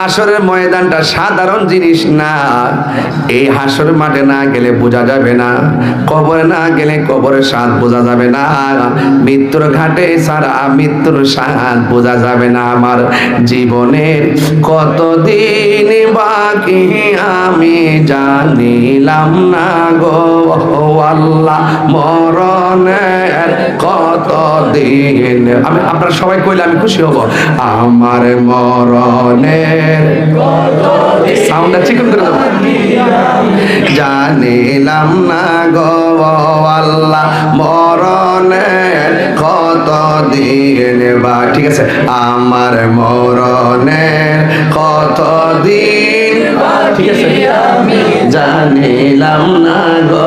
হাসরের ময়দানটা সাধারণ জিনিস না। এই হাসরের মাঠে না গেলে বোঝা যাবে না। কবরে না গেলে কবরের স্বাদ বোঝা যাবে না। মৃত্যুর ঘাটে সারা মৃত্যুর স্বাদ বোঝা যাবে না আমার জীবনের। কতদিন বাকি আমি জানিলাম না গো। আল্লাহ, মরণের কতদিন? আমি আপনারা সবাই কইলে আমি খুশি হব। আমার মরণের সাউন্ডটা জানিলাম না গো মরণের কত দিন বা, ঠিক আছে? আমার মরণের কত দিন ঠিক আছে? জানিলাম না গো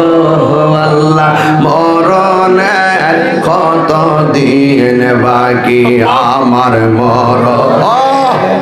মরণের কত দিন বাকি আমার মরণ?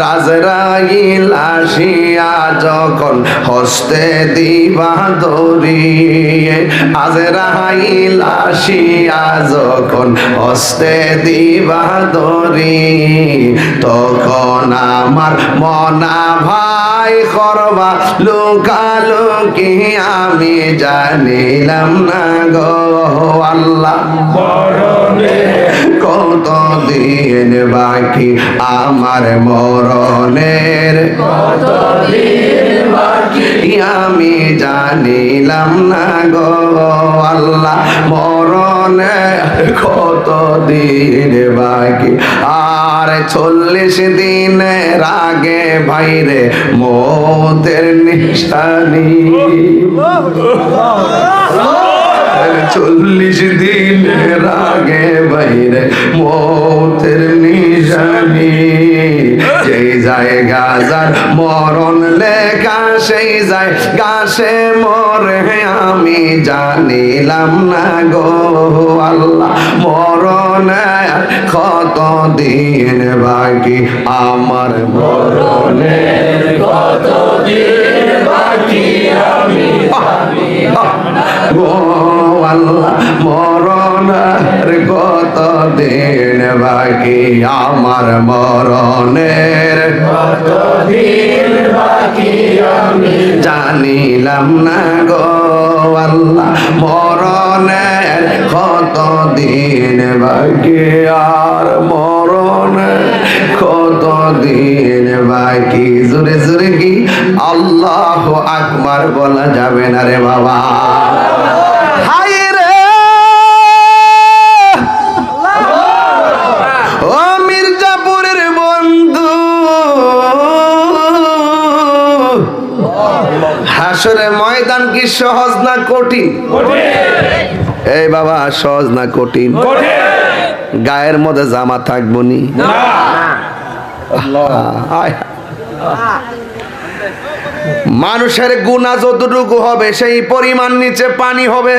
রাজরাইল আসিয়া যখন হস্তে দিবা দরিয়ে আজরাইল আসিয়া যখন হস্তে দিবা দরি তখন আমার মনা ভাই করবা লুকালুকি আমি জানিলাম না গো আল্লাহ কত দিন বাকি আমার মরণের? আমি জানিলাম না গো আল্লাহ মরণে কত দিন বাকি? আর চল্লিশ দিনের আগে ভাইরে মতের নিশানি। চল্লিশ দিনের আগে বাইরে মতের নিশানি। যেই যায় গাজার মরণ লেখা সেই যায় গাছে মরে আমি জানিলাম না গো আল্লাহ। মরণ কত দিন বাকি? আমার মরণে কত দিন বাকি আমি আল্লাহ মরণের কত দিন বাকি? আমার মরণের কত বাকি? আমি জানিলাম না গো আল্লাহ মরণের কত দিন বাকি? আর মরণের কত দিন বাকি? জোরে জোরে কি? আল্লাহ আকবার বলা যাবে না রে বাবা। রে ও মির্জাপুরের বন্ধু। হাসরে ময়দান কি সহজ না কঠিন? এই বাবা সহজ না কঠিন? গায়ের মধ্যে জামা থাকব নি? আয়। মানুষের গুণা যতটুকু হবে, সেই পরিমাণ নিচে পানি হবে।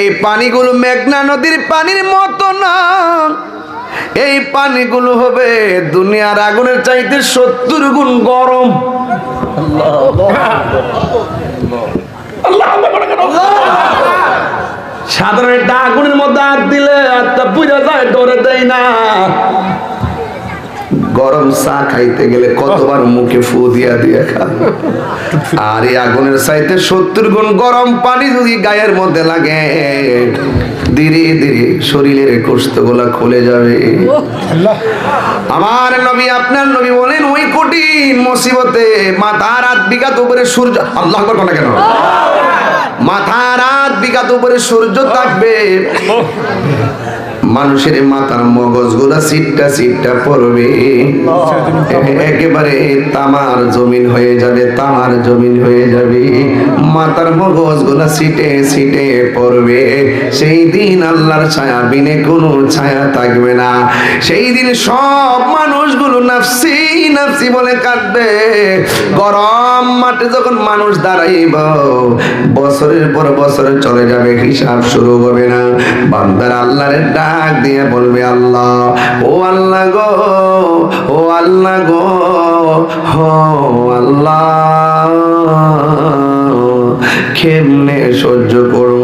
এই পানিগুলো মেঘনা নদীর পানির মতো না। এই পানিগুলো হবে দুনিয়ার আগুনের চাইতে সত্তর গুণ গরম। সাধারণ একটা আগুনের মধ্যে হাত দিলে হাতটা বুঝা যায় ডরে দেয় না। গরম চা খাইতে গেলে কতবার মুখে ফু দিয়া দিয়া খা আর এই আগুনের চাইতে সত্তর গুণ গরম পানি যদি গায়ের মধ্যে লাগে, ধীরে ধীরে শরীরের কোষ্ঠগুলা খুলে যাবে। আমার নবী, আপনার নবী বলেন, ওই কঠিন মুসিবতে মাথা রাত বিঘাত উপরে সূর্য, আল্লাহ আকবার কোনা কেন? মাথা রাত বিঘাত উপরে সূর্য থাকবে মানুষের মাথার মগজগুলা সিটটা সিটটা পড়বে। একেবারে তামার জমিন হয়ে যাবে, তামার জমিন হয়ে যাবে। মাথার মগজগুলা সিটে সিটে পড়বে। সেই দিন আল্লাহর ছায়া বিনে কোনো ছায়া থাকবে না। সেই দিন সব মানুষগুলো নাফসি নাফসি বলে কাঁদবে। গরম মাঠে যখন মানুষ দাঁড়াইব, বছরের পর বছর চলে যাবে, হিসাব শুরু হবে না। বান্দার আল্লাহরে ডাক দিয়ে বলবে আল্লাহ, ও আল্লাহ গো, ও আল্লাহ গো হো আল্লাহ। কেমনে সহ্য করব?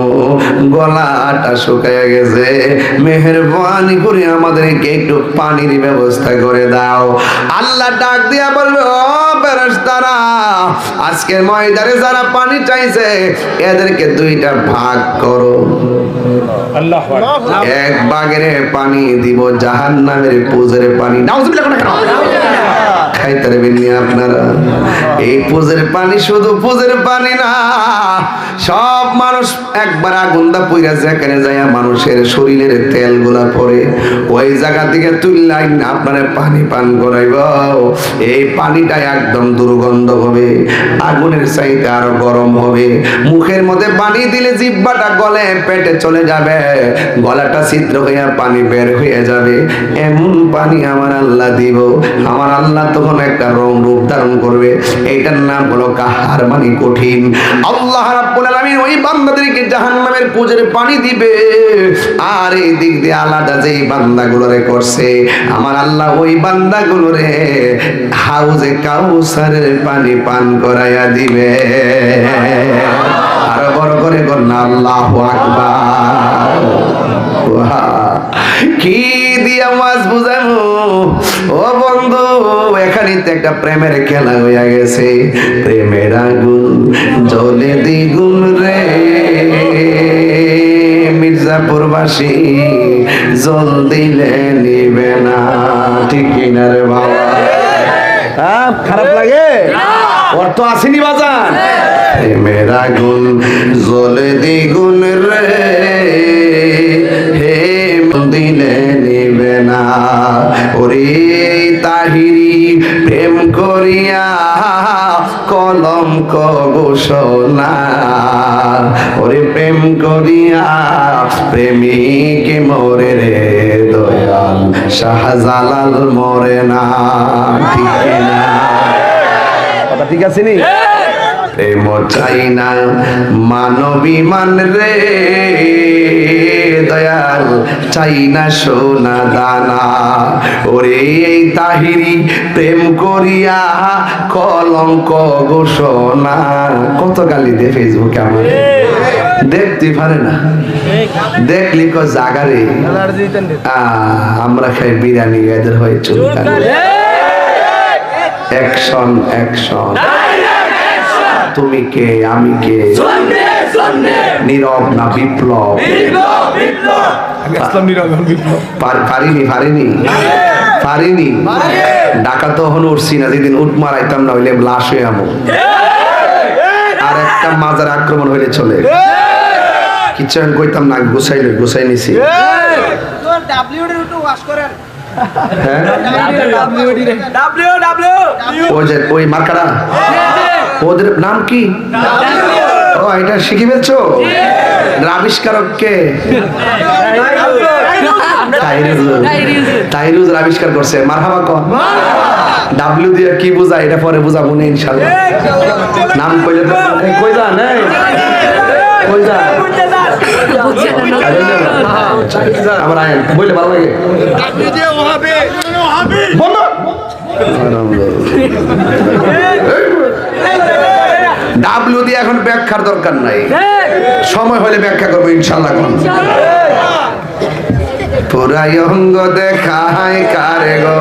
গলাটা শুকায় গেছে। মেহরবানি করে আমাদেরকে একটু পানির ব্যবস্থা করে দাও। আল্লাহ ডাক দিয়া বলবে, ও বেরেশতারা আজকের ময়দানে যারা পানি চাইছে এদেরকে দুইটা ভাগ করো। আল্লাহ এক বাগের পানি দিব জাহান নামের পুজের পানি। নাউজুবিল্লাহ কেন আপনারা। এই পুজের পানি শুধু পুজের পানি না, সব মানুষ একবার আগুনদা পুইরা যেখানে যায় মানুষের শরীরের ওই জায়গা থেকে তুললাই আপনারা পানি পান করাইব এই পানিটা একদম দুর্গন্ধ হবে, আগুনের চাইতে আরও গরম হবে। মুখের মধ্যে পানি দিলে জিব্বাটা গলে, পেটে চলে যাবে, গলাটা ছিদ্র হইয়া পানি বের হয়ে যাবে। এমন পানি আমার আল্লাহ দিব, আমার আল্লাহ তখন একটা রং রূপ ধারণ করবে, এইটার নাম হলো কাহার মানে কঠিন। আল্লাহ ওই বান্দাদেরকে জাহান্নামের পুজোর পানি দিবে। আর এই দিক দিয়ে আলাদা করছে, আমার আল্লাহ ওই হাউজে পানি পান করাইয়া দিবে। আরও বড় করে কন্যা আল্লাহ আকবার। কি দিয়া মাছ বুঝানো? ও বন্ধু এখানে তো একটা প্রেমের খেলা হইয়া গেছে। প্রেমের আগুন জলে দ্বিগুণ রে। মির্জাপুরবাসী জল দিলে নিবে না। ঠিক কিনা রে বাবা? হ্যাঁ খারাপ লাগে? ওর তো আসেনি বাজান প্রেমের আগুন জলে দ্বিগুণ রে। ওরে তাহিরি, প্রেম করিয়া কলম ঘোষণা ওরে প্রেম করিয়া প্রেমিক মরে রে দয়াল, শাহজালাল মরে না। ঠিক না? কথা ঠিক আছে নি? প্রেম চাই না মানবী মান রে। দয়াল চাই না সোনা দানা। ওরে এই তাহিরি প্রেম করিয়া কলঙ্ক ঘোষণা। কত গালি দে ফেসবুকে আমার। দেখতে পারে না। দেখলি ক জাগারে আহ, আমরা খাই বিরিয়ানি এদের হয় চুলকানি অ্যাকশন অ্যাকশন তুমি কে আমি কে? নীরব না বিপ্লব ইসলাম নিরঞ্জন বিপ্লব পার- পারিনি পারিনি পারিনি ডাকা তো হন উঠছি না যেদিন উঠ মারাইতাম না হইলে লাশ হয়ে আমো আর একটা মাজার আক্রমণ হইলে চলে কিচ্ছু আমি কইতাম না গুছাই গুছাই নিছি হ্যাঁ ওই মার্কারা ওদের নাম কি? ও এটা শিখে ফেলছো? এটার আবিষ্কারক কে? তাইরুজ আবিষ্কার করছে। মারহাবা কন। ডাব্লিউ দিয়ে কি বোঝায় এটা পরে বুঝাবো না ইনশাআল্লাহ। নাম কইলে তো কই যা নাই কই যা আমার আইন বইলে ভালো লাগে। ডাব্লিউ দিয়ে এখন ব্যাখ্যার দরকার নাই। সময় হলে ব্যাখ্যা করব ইনশাল্লাহ পুরাই অঙ্গ দেখায় কারে গো?